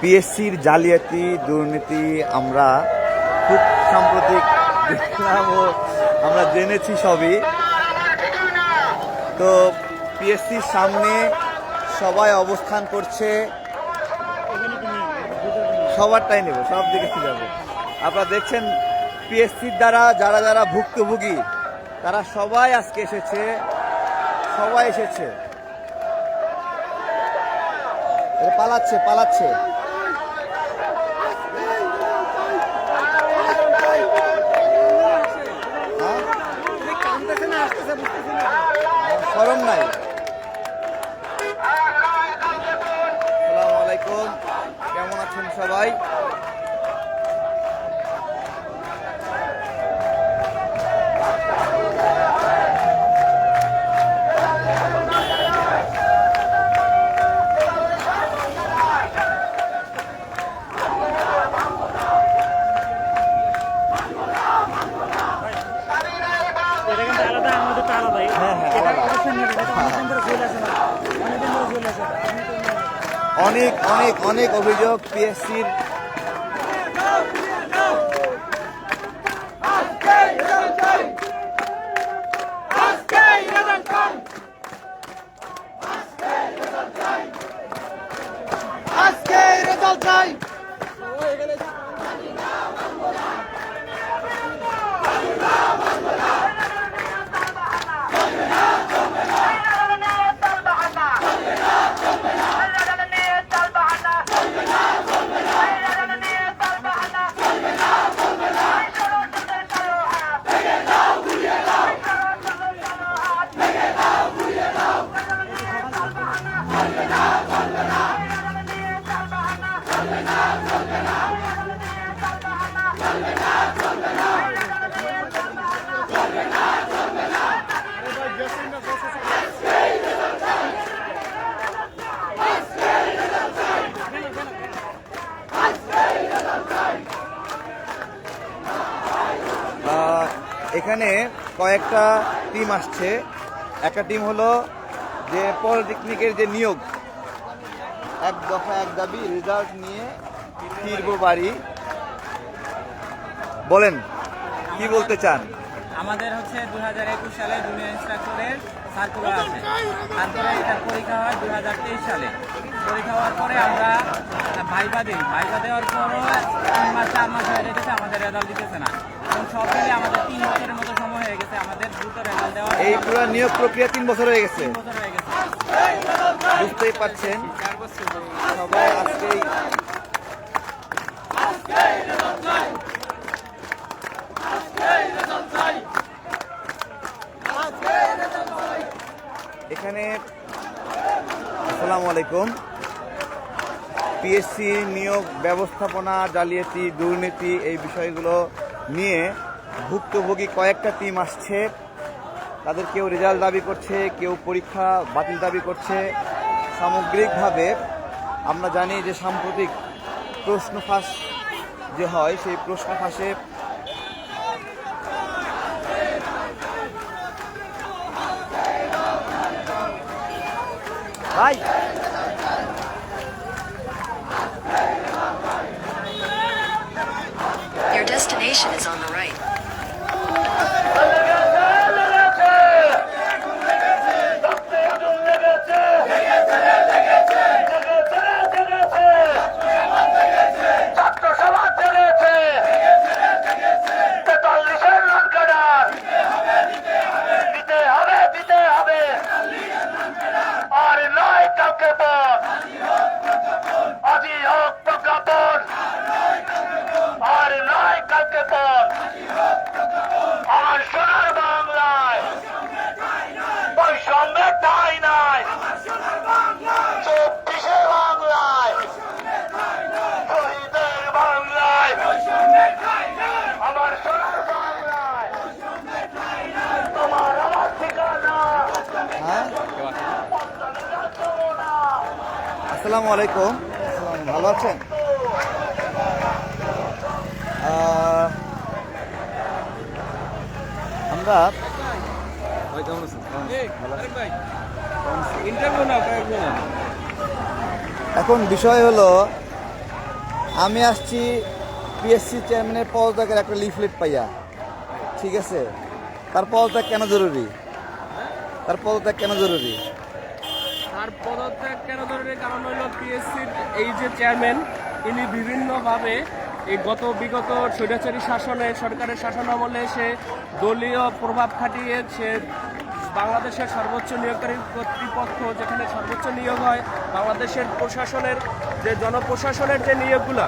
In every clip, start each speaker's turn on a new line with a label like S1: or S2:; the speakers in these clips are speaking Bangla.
S1: পিএসসির জালিয়াতি, দুর্নীতি আমরা খুব সাম্প্রতিক দেখলাম ও আমরা জেনেছি সবই। তো পিএসসির সামনে সবাই অবস্থান করছে। সবারটাই নেব, সব দিকে যাব। আপনারা দেখছেন পিএসসির দ্বারা যারা যারা ভুক্তভোগী, তারা সবাই আজকে এসেছে, সবাই এসেছে। পালাচ্ছে পালাচ্ছে। হ্যাঁ? নাই। কেমন আছেন সবাই? অনেক অনেক অনেক অভিযোগ পিএসসির কয়েকটা টিম আসছে। একটা টিম হলো যে পলিটেকনিকের যে নিয়োগ, এক দফা এক দাবি রেজাল্ট নিয়ে ফিরবো বাড়ি। বলেন, কি বলতে চান?
S2: আমাদের হচ্ছে দু হাজার একুশ সালে জুনিয়র ইনস্ট্রাক্টরের সার্কুলার আছে। তারপরে এটার পরীক্ষা হয় দু হাজার তেইশ সালে। পরীক্ষা হওয়ার পরে আমরা ভাইবা দিই। ভাইবা দেওয়ার পরও তিন মাস, চার মাস হয়ে গেছে, আমাদের রেজাল্ট দিতেছে না। এবং সব মিলে আমাদের তিন বছরের মতো সময়
S1: এই পুরো নিয়োগ প্রক্রিয়া তিন বছর হয়ে গেছে। বুঝতেই পারছেন। সবাই আজকেই এখানে আসসালামু আলাইকুম। পিএসসি নিয়োগ ব্যবস্থাপনা জালিয়াতি দুর্নীতি এই বিষয়গুলো নিয়ে ভুক্তভোগী কয়েকটা টিম আসছে। তাদের কেউ রেজাল্ট দাবি করছে, কেউ পরীক্ষা বাতিল দাবি করছে। সামগ্রিকভাবে আমরা জানি যে সাম্প্রতিক প্রশ্ন ফাঁস যে হয়, সেই প্রশ্ন ফাঁসে ভাই!
S3: Your destination is on the right.
S4: আর নয় কাউকে পথ আজি হোক প্রজ্ঞাপন আর নয় কাউকে পথ আমার সোনার বাংলায় বৈষম্যের ঠাই নাই চব্বিশে বাংলায় শহীদের বাংলায় আমার সোনার বাংলায় তোমার আমার ঠিকানা
S1: হ্যাঁ আসসালামু আলাইকুম। ভালো আছেন? আমরা এখন বিষয় হলো আমি আসছি পিএসসি চেয়ারম্যানের পদত্যাগের একটা লিফলেট পাইয়া। ঠিক আছে? তার পদত্যাগ কেন জরুরি? তার পদত্যাগ কেন জরুরি?
S5: তার পদত্যাগ কেন ধরনের কারণ হলো পিএসসির এই যে চেয়ারম্যান ইনি বিভিন্নভাবে এই গত বিগত স্বৈরাচারী শাসনে, সরকারের শাসন আমলে সে দলীয় প্রভাব খাটিয়ে সে বাংলাদেশের সর্বোচ্চ নিয়োগকারী কর্তৃপক্ষ যেখানে সর্বোচ্চ নিয়োগ হয়, বাংলাদেশের প্রশাসনের যে জনপ্রশাসনের যে নিয়োগগুলো,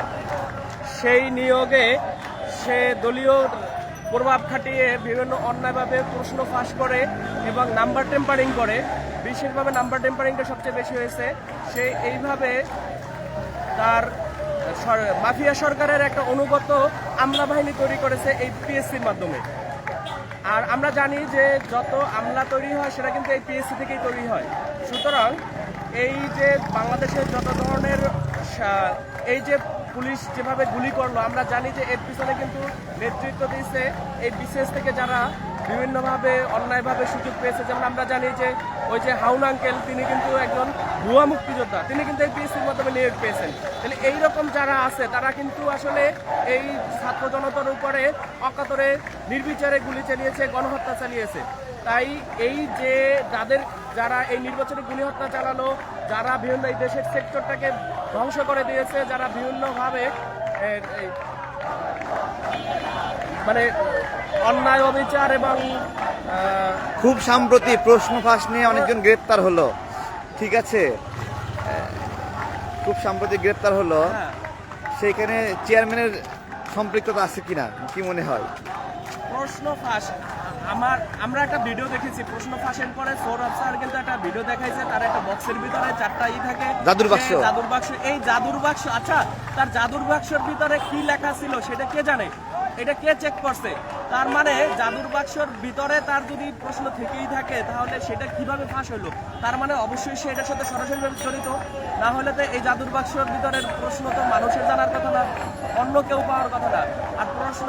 S5: সেই নিয়োগে সে দলীয় প্রভাব খাটিয়ে বিভিন্ন অন্যায়ভাবে প্রশ্ন ফাঁস করে এবং নাম্বার টেম্পারিং করে। বিশেষভাবে নাম্বার টেম্পারিংটা সবচেয়ে বেশি হয়েছে। সে এইভাবে তার মাফিয়া সরকারের একটা অনুগত আমলা বাহিনী তৈরি করেছে এই পিএসসির মাধ্যমে। আর আমরা জানি যে যত আমলা তৈরি হয়, সেটা কিন্তু এই পিএসসি থেকেই তৈরি হয়। সুতরাং এই যে বাংলাদেশের যত ধরনের এই যে পুলিশ যেভাবে গুলি করল, আমরা জানি যে এর পিছনে কিন্তু নেতৃত্ব দিয়েছে এই বিশেষ থেকে যারা বিভিন্নভাবে, অন্যায়ভাবে সুযোগ পেয়েছে। যেমন আমরা জানি যে, ওই যে হাউন আঙ্কেল, তিনি কিন্তু একজন ভুয়া মুক্তিযোদ্ধা। তিনি কিন্তু এই পিএসসির মাধ্যমে নিয়োগ পেয়েছেন। তাহলে এইরকম যারা আছে, তারা কিন্তু আসলে এই ছাত্র জনতার উপরে অকাতরে নির্বিচারে গুলি চালিয়েছে, গণহত্যা চালিয়েছে। তাই এই যে যাদের, যারা এই নির্বাচনে গুলি হত্যা চালানো যারা বিভিন্ন এই দেশের সেক্টরটাকে ধ্বংস করে দিয়েছে, যারা বিভিন্নভাবে মানে অন্যায় অবিচার এবং
S1: খুব সাম্প্রতি প্রশ্ন ফাঁস নিয়ে অনেকজন গ্রেপ্তার হলো। ঠিক আছে? খুব সাম্প্রতি গ্রেপ্তার হলো।
S5: হ্যাঁ।
S1: সেইখানে চেয়ারম্যানের সম্পৃক্ততা আছে কিনা? কি মনে হয়?
S5: প্রশ্ন ফাঁস। আমার আমরা একটা ভিডিও দেখেছি। প্রশ্ন ফাঁসের পরে সৌরভ স্যার কিন্তু একটা ভিডিও দেখাইছে। তার একটা বক্সের ভিতরে চারটা ই থাকে।
S1: জাদুর বাক্স।
S5: জাদুর বাক্স। এই জাদুর বাক্স আচ্ছা তার জাদুর বাক্সের ভিতরে কি লেখা ছিল সেটা কে জানে? এটা কে চেক করছে? তার মানে জাদুর বাক্সর ভিতরে তার যদি প্রশ্ন থেকেই থাকে, তাহলে সেটা কীভাবে ফাঁস হলো তার মানে অবশ্যই সে এটার সাথে সরাসরিভাবে জড়িত। না হলে তো এই জাদুর বাক্সর ভিতরের প্রশ্ন তো মানুষের জানার কথা না, অন্য কেউ পাওয়ার কথা না। আর প্রশ্ন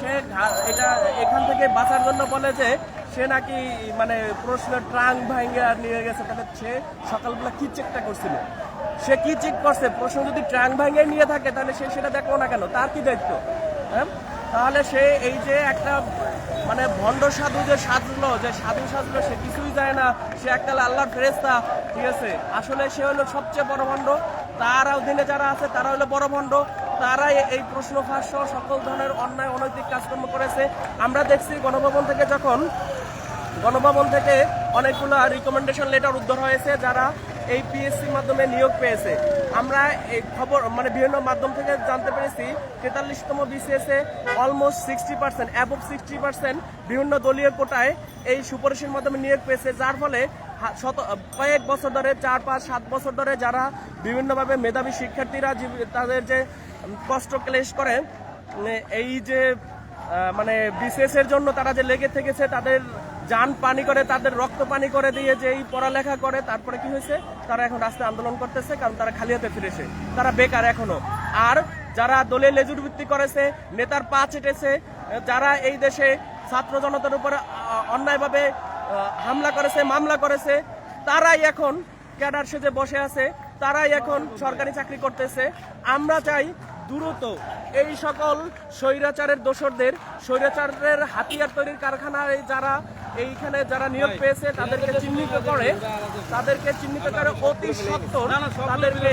S5: সে এটা এখান থেকে বাঁচার জন্য বলে যে, সে নাকি মানে প্রশ্নের ট্রাং ভাঙ্গে আর নিয়ে গেছে। তাহলে সে সকালবেলা কি চেকটা করছিল? সে কি চেক করছে? প্রশ্ন যদি ট্রাং ভাঙ্গে নিয়ে থাকে, তাহলে সে সেটা দেখল না কেন? তার কি দায়িত্ব? হ্যাঁ? তাহলে সে এই যে একটা মানে ভণ্ড সাধু যে সাজলো যে সাধু সাজলো সে কিছুই যায় না। সে একটা আল্লাহর ফেরেস্তা ঠিক আছে? আসলে সে হলো সবচেয়ে বড় ভণ্ড। তার অধীনে যারা আছে তারা হলো বড় ভণ্ড। তারাই এই প্রশ্ন ফাঁস সহ সকল ধরনের অন্যায়, অনৈতিক কাজকর্ম করেছে। আমরা দেখছি গণভবন থেকে যখন, গণভবন থেকে অনেকগুলো রিকমেন্ডেশন লেটার উদ্ধার হয়েছে যারা এই পিএসসির মাধ্যমে নিয়োগ পেয়েছে। আমরা এই খবর মানে বিভিন্ন মাধ্যম থেকে জানতে পেরেছি, তেতাল্লিশতম বিসিএসে almost sixty percent above sixty percent বিভিন্ন দলীয় কোটায় এই সুপারিশের মাধ্যমে নিয়োগ পেয়েছে। যার ফলে শত, কয়েক বছর ধরে, চার পাঁচ সাত বছর ধরে যারা বিভিন্নভাবে মেধাবী শিক্ষার্থীরা তাদের যে কষ্ট ক্লেশ করে এই যে মানে বিশেষ এর জন্য তারা যে লেগে থেকেছে, তাদের যান পানি করে, তাদের রক্ত পানি করে দিয়ে এই পড়ালেখা করে, তারপরে কি হয়েছে? তারা এখন রাস্তায় আন্দোলন করতেছে, কারণ তারা খালি হাতে ফিরেছে। তারা বেকার এখনও। আর যারা দলে লেজুর ভিত্তি করেছে, নেতার পা চেটেছে যারা এই দেশে ছাত্র জনতার উপরে অন্যায়ভাবে হামলা করেছে, মামলা করেছে, তারাই এখন ক্যাডার সেজে বসে আছে, তারাই এখন সরকারি চাকরি করতেছে। আমরা চাই দ্রুত এই সকল স্বৈরাচারের দোসরদের স্বৈরাচারের হাতিয়ার তৈরির কারখানায় যারা এইখানে যারা নিয়োগ পেয়েছে তাদেরকে চিহ্নিত করে তাদেরকে চিহ্নিত করে অতি সত্তর তাদেরকে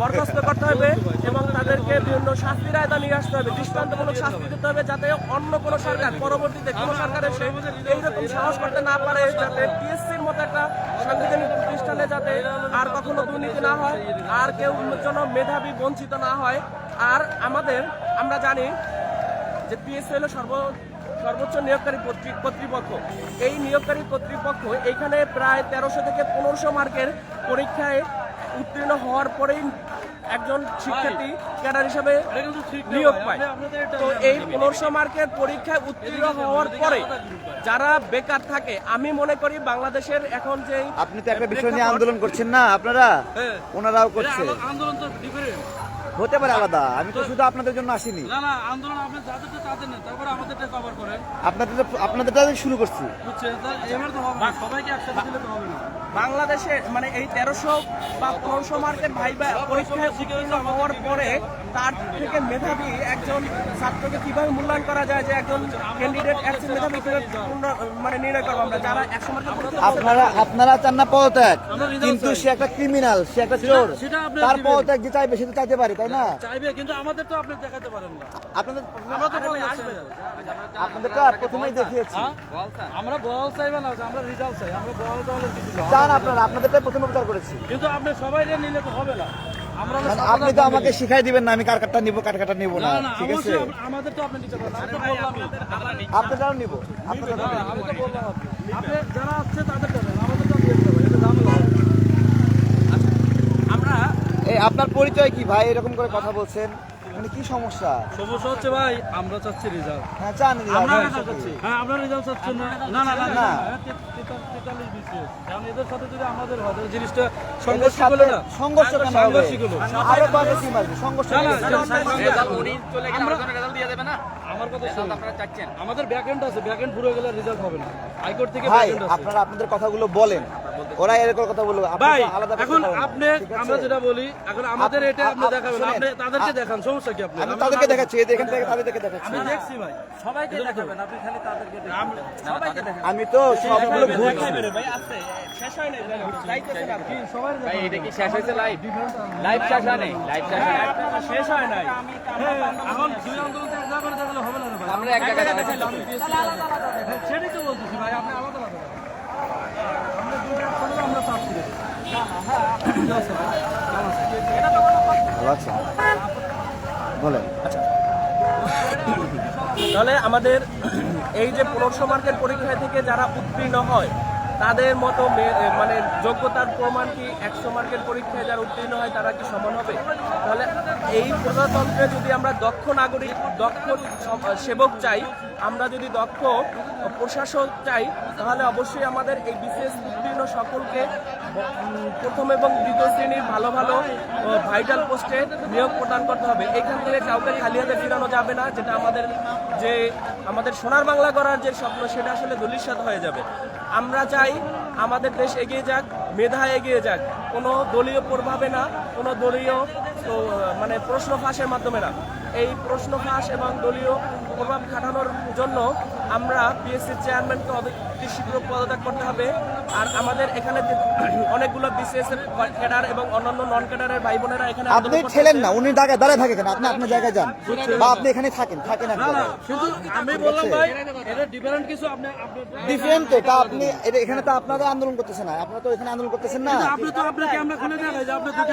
S5: বরখাস্ত করতে হবে এবং তাদেরকে বিভিন্ন শাস্তির আয়দা নিয়ে আসতে হবে দৃষ্টান্তমূলক শাস্তি দিতে হবে যাতে অন্য কোনো সরকার পরবর্তীতে কোনো সরকার এসে এইরকম সাহস করতে না পারে যাতে পিএসসির মতো একটা সাংবিধানিক প্রতিষ্ঠানে যাতে আর কখনো দুর্নীতি না হয় আর কেউ যেন মেধাবী বঞ্চিত না হয়। আর আমাদের আমরা জানি যে পিএসসি হলো সর্ব সর্বোচ্চ নিয়োগকারী কর্তৃ- কর্তৃপক্ষ। এই নিয়োগকারী কর্তৃপক্ষ এখানে প্রায় তেরোশো থেকে পনেরোশো মার্কের পরীক্ষায় উত্তীর্ণ হওয়ার পরেই একজন শিক্ষার্থী ক্যাডার হিসেবে নিয়োগ পায়। তো এই পনেরোশো মার্কের পরীক্ষায় উত্তীর্ণ হওয়ার পরে যারা বেকার থাকে আমি মনে করি বাংলাদেশের এখন যে
S1: আপনি তো একটা বিষয় নিয়ে আন্দোলন করছেন না আপনারা? ওনারাও করছে।
S6: আন্দোলন তো
S1: হতে পারে আলাদা। আমি তো শুধু আপনাদের জন্য আসিনি।
S7: না না আন্দোলন আপনি যাদের তাদের নেন তারপরে আমাদেরটা কভার করেন।
S1: আপনাদের আপনাদেরটা শুরু করছি।
S7: বুঝছেন? এবার তো হবে সবাইকে একসাথে দিলে তো হবে না।
S5: বাংলাদেশে মানে এই তেরোশো বা পনেরোশো মার্কের ভাইবা পরীক্ষায় উত্তীর্ণ হওয়ার পরে তার থেকে মেধাবী একজন ছাত্রকে কীভাবে মূল্যায়ন করা যায় যে একজন ক্যান্ডিডেট একজন মেধাবী মানে নির্ণয় করব আমরা? যারা একশো মার্কের
S1: আপনারা আপনারা চান না পদত্যাগ কিন্তু সে একটা ক্রিমিনাল সে একটা চোর। তার পদত্যাগ যে চাইবে সে তো চাইতে পারে তাই না?
S7: চাইবে কিন্তু আমাদের তো আপনি দেখাতে পারেন না।
S1: আপনাদের
S7: আমরা তো বল আসবে।
S1: আপনাদেরটা প্রথমেই দেখিয়েছি।
S7: আমরা বল চাইবে না আমরা রেজাল্ট চাই। আমরা বল তাহলে কিছু
S1: চান আপনারা আপনাদেরটা প্রথমে প্রচার করেছি।
S7: কিন্তু আপনি সবাই নিলে তো হবে না।
S1: আপনি তো আমাকে শিখাই দিবেন না আমি কার কারটা নিব কার কারটা নিব
S7: না
S1: ঠিক আছে?
S7: আমাদের তো আপনি নিতে তো
S1: নিব আপনারটা
S7: হ্যাঁ, আমি তো বললাম। আপনি আপনি যারা আছে তাদের দেবেন আমাদের তো দিয়ে দেবেন এটা ঝামেলা হবে।
S5: আমরা
S1: এই আপনার পরিচয় কি ভাই? এরকম করে কথা বলছেন। মানে কি সমস্যা?
S7: সমস্যা হচ্ছে ভাই আমরা চাচ্ছি রেজাল্ট
S1: হ্যাঁ চান
S7: আমরা
S1: হ্যাঁ,
S7: রেজাল্ট চাচ্ছি। হ্যাঁ আমরা রেজাল্ট চাচ্ছি না। না না না
S1: না।
S7: না। তেতাল্লিশ বিসিএস। কারণ এদের সাথে যদি আমাদের হয় জিনিসটা সংঘর্ষ
S1: সাথে
S7: হলো না।
S1: সংঘর্ষ কেন হবে?
S7: সাংঘর্ষিক হলো
S1: আরও কয়টা টিম আসবে সংঘর্ষ
S7: না, না, আমার কথা শুনুন। আমাদের ব্যাকএন্ড আছে ব্যাকএন্ড পুরো গেলে রেজাল্ট হবে না। হাইকোর্ট থেকে ব্যাকএন্ড আছে।
S1: আপনারা আপনাদের কথাগুলো বলেন। ওরা এরকম কথা বলবে
S7: ভাই
S1: আলাদা
S7: এখন আপনি আমরা যেটা বলি এখন আমাদের এটা আপনি
S1: আপ-
S7: দেখাবেন আপনি তাদেরকে দেখান সমস্যা কি আপনি
S1: আমি তাদেরকে দেখাচ্ছি এই থেকে তাদেরকে দেখাচ্ছি।
S7: আমি দেখছি ভাই
S2: সবাইকে দেখাবেন আপনি খালি তাদেরকে দেখাবেন। সবাইকে দেখাবেন।
S1: আমি তো সবগুলো ঘুরছি
S5: ভাই আছে শেষ হয় না
S7: সবাই
S2: ভাই এটা কি শেষ হয়েছে লাইভ লাইভ শেষ হয় নাই? লাইভ শেষ হয় নাই।
S5: শেষ হয় নাই।
S7: হ্যাঁ, এখন দুই আন্দোলন এক জায়গায় হবে না ভাই।
S2: আমরা এক জায়গায় দেখাচ্ছি।
S7: হ্যাঁ, সেটাই তো বলতেছি ভাই আপনি
S5: তাহলে আমাদের এই যে পনেরোশো মার্কের পরীক্ষা থেকে যারা উত্তীর্ণ হয়, তাদের মতো মানে যোগ্যতার প্রমাণ কি একশো মার্কের পরীক্ষায় যারা উত্তীর্ণ হয়, তারা কি সমান হবে? তাহলে এই প্রজাতন্ত্রে যদি আমরা দক্ষ নাগরিক, দক্ষ সেবক চাই, আমরা যদি দক্ষ প্রশাসক চাই, তাহলে অবশ্যই আমাদের এই বিশেষ উত্তীর্ণ সকলকে প্রথম এবং দ্বিতীয় শ্রেণির ভালো ভালো ভাইটাল পোস্টে নিয়োগ প্রদান করতে হবে। এখান থেকে কাউকে খালি হাতে ফিরানো যাবে না, যেটা আমাদের যে, আমাদের সোনার বাংলা করার যে স্বপ্ন, সেটা আসলে দলিসাত হয়ে যাবে। আমরা চাই আমাদের দেশ এগিয়ে যাক, মেধা এগিয়ে যাক। কোনো দলীয় প্রভাবে না, কোনো দলীয় মানে প্রশ্ন ফাঁসের মাধ্যমে না। এই প্রশ্ন ফাঁস এবং দলীয় প্রভাব খাটানোর জন্য আমরা পিএসসি চেয়ারম্যানকে অতি শীঘ্র পদত্যাগ করতে হবে। আর আমাদের এখানে অনেকগুলো বিসিএস এর ক্যাডার এবং অন্যান্য নন ক্যাডারের ভাই বোনেরা এখানে
S1: আপনি। ঠেলেন না উনি দাঁড়ায় দাঁড়ায় থাকে কেন? আপনি আপনার জায়গায় যান। বা আপনি এখানে থাকেন থাকেন
S7: না
S1: জায়গায়
S7: আমি বললাম ভাই এটা ডিফারেন্ট কিছু আপনি
S1: ডিফারেন্ট তো তা আপনি এটা- এখানে তো আপনারা আন্দোলন করতেছেন না আপনারা তো এখানে আন্দোলন করতেছেন না।
S7: আপনি তো আপনার ক্যামেরা খুলে দেখাই যে আপনি দুটো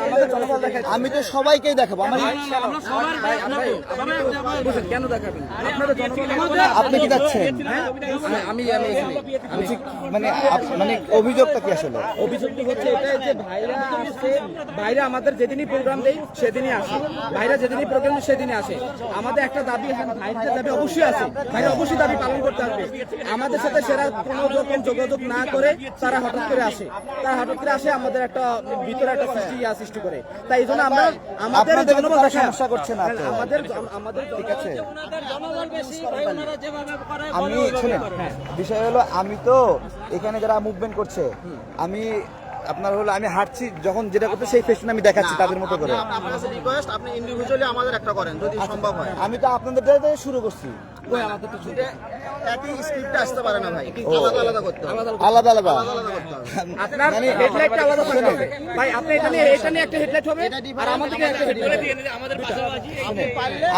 S1: আমাদের জনগণ দেখেন। আমি তো সবাইকেই দেখাবো। আমার
S7: আমরা সবার সবাই কেন দেখাবেন? আপনারা
S1: আপনি কি যাচ্ছেন?
S2: আমি আমি এখানে
S1: মানে মানে অভিযোগটা কি আসলে?
S6: অভিযোগটি হচ্ছে এটা যে ভাইরা আসছে ভাইরা আমাদের যেদিনই প্রোগ্রাম দেই সেদিনই আসে। ভাইরা যেদিনই প্রোগ্রাম সেদিনই আসে। আমাদের একটা দাবি হ্যাঁ, ভাইদের দাবি অবশ্যই আছে। ভাইরা অবশ্যই দাবি পালন করতে হবে আমাদের সাথে সেরা কোনো রকম যোগাযোগ না করে তারা হঠাৎ করে আসে। তারা হঠাৎ করে আসে আমাদের একটা ভিতরে একটা সৃষ্টি সৃষ্টি করে। তাই এই জন্য আমরা আমাদের জনবল
S1: সমস্যা করছে না
S6: আমাদের আমাদের
S1: ঠিক আছে। আমি শুনেন বিষয় হলো আমি তো এখানে যারা মুভমেন্ট করছে আমি আপনার হলো আমি হাঁটছি যখন যেটা করতে সেই ফেশন আমি দেখাচ্ছি তাদের মতো করে।
S8: আপনার কাছে রিকোয়েস্ট আপনি ইন্ডিভিজুয়ালি আমাদের একটা করেন যদি সম্ভব হয়।
S1: আমি তো আপনাদের শুরু করছি।
S8: একই স্ক্রিপ্টে আসতে পারে না ভাই। আলাদা আলাদা করতে
S1: আলাদা আলাদা
S8: আলাদা। করতে হবে।
S6: আপনার হেডলাইটটা আলাদা থাকতে হবে। ভাই আপনি এটা নিয়ে একটা হেডলাইট হবে আর আমাদের একটা হেডলাইট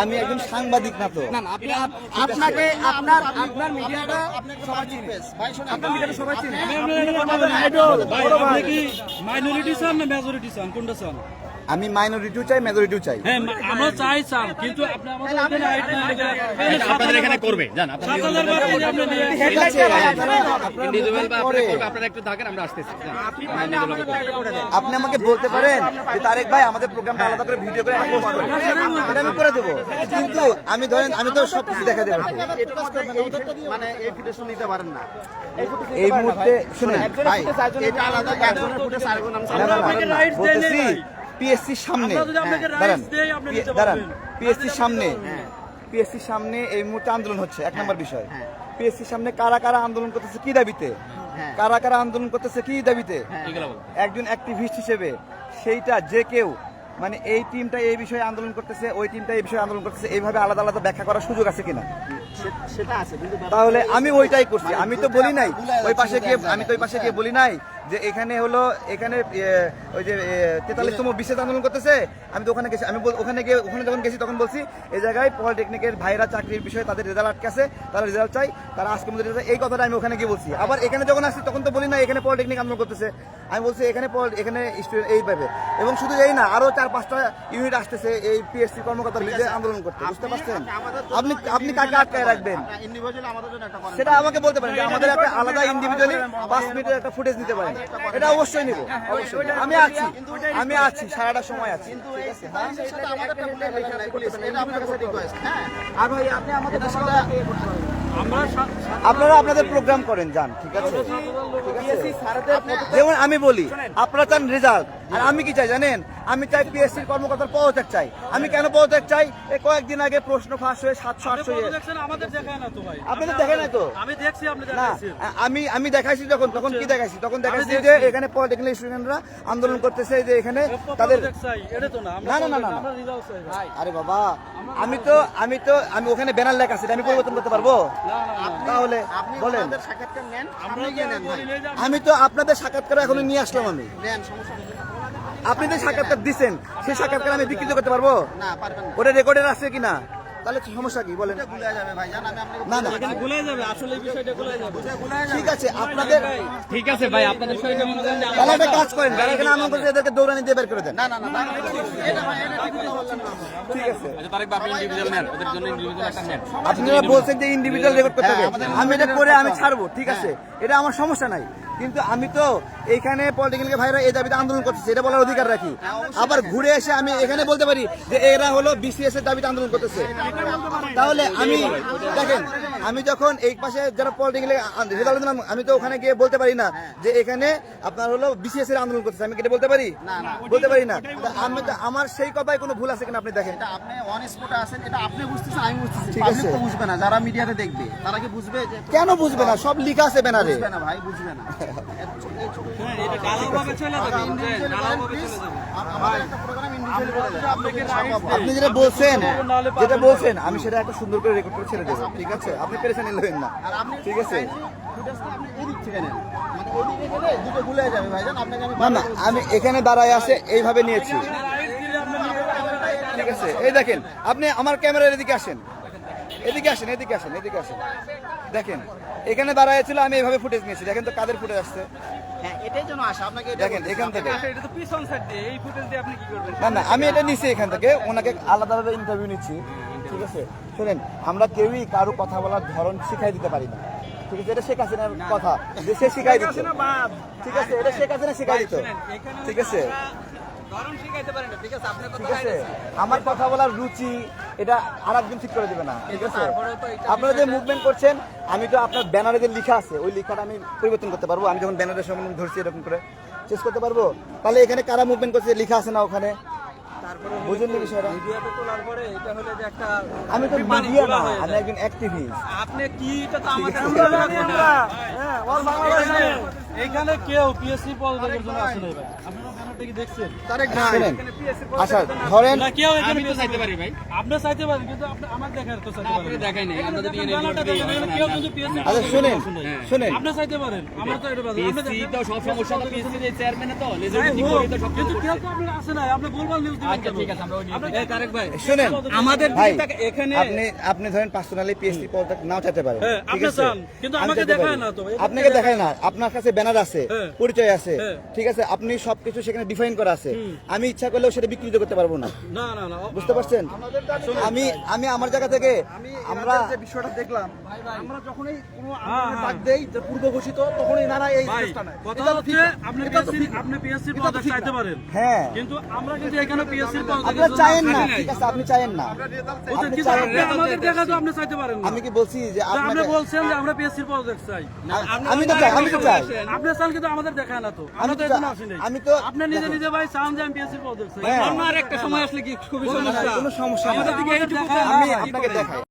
S1: আমি একজন সাংবাদিক না তো।
S6: না না আপনি আপনাকে আপনার আপনার মিডিয়াটা সবাই চিনবে আপনার মিডিয়াটা সবাই চিনবে
S7: আপনি কি মাইনরিটি চান না মেজরিটি চান কোনটা চান
S1: আমি মাইনরিটিও চাই মেজরিটিও চাই।
S7: হ্যাঁ আমরা চাই চান কিন্তু আপনি আমাদের আপনাদের এখানে করবে। জান দিয়ে আপনি নিয়ে
S1: ঠিক আছে আপনারা
S2: ইন্ডিভিজুয়াল বা
S1: করে।
S2: আপনারা আপনারা একটু থাকেন আমরা আসতেছি
S1: আপনি আমাকে বলতে পারেন যে তারেক ভাই আমাদের প্রোগ্রামটা আলাদা করে ভিডিও করে আমি করে দেবো। কিন্তু আমি ধরেন আমি তো সব কিছু দেখা দেবো
S8: মানে এই নিতে পারেন না।
S1: এই মুহূর্তে শুনে
S8: ভাই। এটা আলাদা একজনের ফুটেজ আরেকজন নাম
S1: না, না, না, না, বলতেছি পিএসসির সামনে।
S7: আমরা যদি আপনাকে
S1: হ্যাঁ, দাঁড়ান। দাঁড়ান। পিএসসির সামনে। পিএসসির সামনে এই মুহূর্তে আন্দোলন হচ্ছে এক নম্বর বিষয়। পিএসসির সামনে কারা কারা আন্দোলন করতেছে কি দাবিতে? কারা কারা আন্দোলন করতেছে কি দাবিতে? একজন অ্যাক্টিভিস্ট হিসেবে সেইটা যে কেউ মানে এই টিমটা এই বিষয়ে আন্দোলন করতেছে ওই টিমটা এই বিষয়ে আন্দোলন করতেছে এইভাবে আলাদা আলাদা ব্যাখ্যা করার সুযোগ আছে কিনা?
S8: সেটা আছে
S1: তাহলে আমি ওইটাই করছি। আমি তো বলি নাই ওই পাশে গিয়ে আমি তো ওই পাশে গিয়ে বলি নাই যে এখানে হলো এখানে ওই যে তেতাল্লিশতম বিশেষ আন্দোলন করতেছে। আমি তো ওখানে গেছি আমি ওখানে গিয়ে ওখানে যখন গেছি তখন বলছি এই জায়গায় পলিটেকনিকের ভাইরা চাকরির বিষয়ে তাদের রেজাল্ট আটকে আছে তারা রেজাল্ট চাই তারা আজকে মধ্যে এই কথাটা আমি ওখানে গিয়ে বলছি। আবার এখানে যখন আসছি তখন তো বলি না এখানে পলিটেকনিক আন্দোলন করতেছে। আমি বলছি এখানে পল- এখানে স্টুডেন্ট এইভাবে এবং শুধু এই না আরও চার পাঁচটা ইউনিট আসতেছে এই পিএসসি কর্মকর্তা বিরুদ্ধে আন্দোলন করতে বুঝতে পারছেন? আপনি আপনি কাকে আটকায় রাখবেন? সেটা আমাকে বলতে পারেন আমাদের একটা আলাদা ইন্ডিভিজুয়ালি পাঁচ মিনিটের একটা ফুটেজ নিতে পারেন। এটা অবশ্যই নিব। আমি আছি। আমি আছি সারাটা সময় আছি। হ্যাঁ?
S8: হ্যাঁ।
S6: আর ভাই আপনি আমাদের
S1: আপনারা আপনাদের প্রোগ্রাম করেন যান ঠিক আছে? যেমন আমি বলি আপনারা চান রেজাল্ট আর আমি কি চাই জানেন? আমি চাই পিএসসির কর্মকর্তার পদত্যাগ চাই। আমি কেন পদত্যাগ চাই? এই কয়েকদিন আগে প্রশ্ন ফাঁস হয়ে সাতশো আটশো
S7: না
S1: আপনাদের দেখে নাই তো?
S7: আমি দেখছি
S1: না আমি আমি দেখাইছি যখন তখন কি দেখাইছি? তখন দেখাইছি যে এখানে পলিটেকনিক স্টুডেন্টরা আন্দোলন করতেছে যে এখানে তাদের
S7: না
S1: না, না, না, না, না। আরে বাবা আমি তো আমি তো আমি ওখানে ব্যানার লেখা আছে আমি পরিবর্তন করতে পারব? তাহলে বলেন। আমি তো আপনাদের সাক্ষাৎকার এখন নিয়ে আসলাম আমি।
S8: নেন সমস্যা নেই।
S1: আপনি যে সাক্ষাৎকার দিচ্ছেন সেই সাক্ষাৎকার আমি বিকৃত করতে পারব?
S8: না পারবেন না।
S1: ওটা রেকর্ডের আছে কিনা? তাহলে সমস্যা কি? বলেন।
S8: এটা গুলে যাবে ভাই জান আমি আপনাকে
S1: না না।
S7: যাবে আসলে বিষয়টা যাবে।
S1: ঠিক আছে আপনাদের
S7: ঠিক আছে ভাই আপনাদের
S1: তাহলে একটা কাজ করেন এখানে করছে এদেরকে দৌড়ানি দিয়ে বের করে দেন।
S8: না না না না, এটা ভাই এটা ঠিক কথা বললেন না।
S1: ঠিক আছে।
S7: তারেক বাপ ইন্ডিভিজুয়াল নেন ওদের জন্য ইন্ডিভিজুয়াল একটা নেন।
S1: আপনারা বলছেন যে ইন্ডিভিজুয়াল রেকর্ড করতে হবে
S8: হ্যাঁ,
S1: আমি এটা করে আমি ছাড়বো ঠিক আছে? এটা আমার সমস্যা নাই। কিন্তু আমি তো এখানে পলিটিক্যাল ভাইরা এই দাবিতে আন্দোলন করতেছে এটা বলার অধিকার রাখি। আবার ঘুরে এসে আমি এখানে বলতে পারি যে এরা হলো বিসিএস এর দাবিতে আন্দোলন করতেছে। তাহলে আমি দেখেন আমি যখন এই পাশে যারা পলিটিক্যাল রেজাল্ট দিলাম আমি তো ওখানে গিয়ে বলতে পারি না যে এখানে আপনার হলো বিসিএস এর আন্দোলন করতেছে। আমি এটা বলতে পারি? বলতে পারি না। আমি তো আমার সেই কথায় কোনো ভুল আছে কিনা আপনি দেখেন।
S8: আপনি অন স্পটে আছেন এটা আপনি বুঝতেছেন আমি বুঝতেছি।
S1: ঠিক আছে।
S8: বুঝবে না যারা মিডিয়াতে দেখবে তারা কি বুঝবে
S1: কেন বুঝবে না? সব লিখা আছে ব্যানারে।
S8: বুঝবে না ভাই বুঝবে না। আপনি
S1: যেটা বলছেন যেটা বলছেন, আমি সেটা একটা সুন্দর করে রেকর্ড করে ছেড়ে দেবো, ঠিক আছে? আপনি পেরেছেন নিলেন না, ঠিক আছে? না না, আমি এখানে দাঁড়ায় আছে, এইভাবে নিয়েছি। ঠিক আছে? এই দেখেন, আপনি আমার ক্যামেরার এদিকে আসেন। এদিকে আসেন এদিকে আসেন এদিকে আসেন। দেখেন এখানে দাঁড়ায় ছিল আমি এইভাবে ফুটেজ নিয়েছি। দেখেন তো কাদের ফুটেজ আসছে।
S8: হ্যাঁ এটাই যেন আসে আপনাকে এটা
S1: দেখেন এখান থেকে।
S7: এটা তো পিছন সাইড দিয়ে এই ফুটেজ দিয়ে আপনি কি করবেন?
S1: না না আমি এটা নিছি এখান থেকে। ওনাকে আলাদা আলাদা ইন্টারভিউ নিচ্ছি। ঠিক আছে? শুনেন আমরা কেউই কারও কথা বলার ধরন শিখাই দিতে পারি না। ঠিক আছে? এটা শেখ হাসিনার কথা। যে সে শিখাই দিচ্ছে। ঠিক আছে? এটা শেখ হাসিনা শিখাই দিত। ঠিক আছে?
S6: ঠিক আছে?
S1: আমার কথা বলার রুচি এটা আর একদিন ঠিক করে দেবে না ঠিক আছে আপনারা যে মুভমেন্ট করছেন আমি তো আপনার ব্যানারে যে লেখা আছে ওই লেখাটা আমি পরিবর্তন করতে পারব। আমি যখন ব্যানারের সামনে ধরছি এরকম করে চেস করতে পারব? তাহলে এখানে কারা মুভমেন্ট করছে লেখা আছে না ওখানে?
S6: তারপরে
S1: বুঝেননি বিষয়টা।
S6: ভিডিওতে তোলার পরে এটা হলো যে একটা
S1: আমি তো মিডিয়া না আমি একজন অ্যাক্টিভিস্ট
S6: আপনি কি এটা তো আমাদের হ্যাঁ
S7: এখানে কেউ পিএসসি জন্য আসে নাই ভাই। আপনারা ব্যানারটা কি দেখছেন?
S8: তারেক
S1: শুনেন আচ্ছা ধরেন
S7: না কেউ এখানে তো চাইতে পারি ভাই। আপনি চাইতে পারেন কিন্তু আপনি আমার দেখার তো চাইতে পারেন দেখাই নাই। আমরা ব্যানারটা দেখেন এখানে কেউ কিন্তু পিএসসি
S1: আচ্ছা শুনেন শুনেন।
S7: আপনি চাইতে পারেন আমরা তো এটা পিএসসি তো সব সমস্যা তো পিএসসি এর চেয়ারম্যান তো লেজিটিমেট করে তো সব কিন্তু কেউ তো আপনার আসে নাই। আপনি বলবেন নিউজ দিবেন আচ্ছা ঠিক আছে আমরা ওই নিউজ তারেক ভাই
S1: শুনেন।
S6: আমাদের
S1: ভাই
S6: এখানে
S1: আপনি আপনি ধরেন পার্সোনালি পিএসসি পদত্যাগ নাও চাইতে পারেন।
S7: হ্যাঁ,
S1: ঠিক
S7: আপনি চান, কিন্তু আমাকে দেখায় না তো,
S1: আপনাকে দেখায় না। আপনার কাছে ব্যানার আছে
S7: হ্যাঁ।
S1: পরিচয় আছে
S7: হ্যাঁ।
S1: ঠিক আছে? আপনি সবকিছু সেখানে ডিফাইন করা আছে। আমি ইচ্ছা করলেও সেটা বিকৃত করতে পারব না।
S7: না না না
S1: বুঝতে পারছেন? আমি আমি আমার জায়গা থেকে আমরা
S8: যে বিষয়টা দেখলাম আমরা যখনই কোনো আন্দোলনের
S7: হ্যাঁ,
S6: ডাক দেই যে পূর্ব ঘোষিত তখন এনারা এই
S7: কথা হচ্ছে আপনি পিএসসি আপনি পিএসসি পদ চাইতে পারেন।
S1: হ্যাঁ।
S7: কিন্তু আমরা কিন্তু এখানে পিএসসি পদ
S1: আপনারা চাইেন না ঠিক আছে? আপনি চাইেন না।
S7: ওটা
S1: আপনি চাইেন না।
S7: আমাদের দেখা তো আপনি চাইতে পারেন না।
S1: আমি কি বলছি যে
S7: আপনি বলছেন যে আমরা পিএসসি পদ চাই।
S1: আমি তো চাই আমি তো চাই।
S7: আপনি চান কিন্তু আমাদের দেখায় না তো।
S1: আমি
S7: আমরা
S1: তো
S7: তো আসি নাই।
S1: আমি তো
S7: আপনি নিজে নিজে ভাই চান যে আমি পিএসসি পদ
S1: হ্যাঁ।
S7: আর একটা সময় আসলে কি খুবই সমস্যা
S1: কোনো সমস্যা
S7: আমাদের দিকে এইটুকু
S1: আমি আপনাকে দেখাই।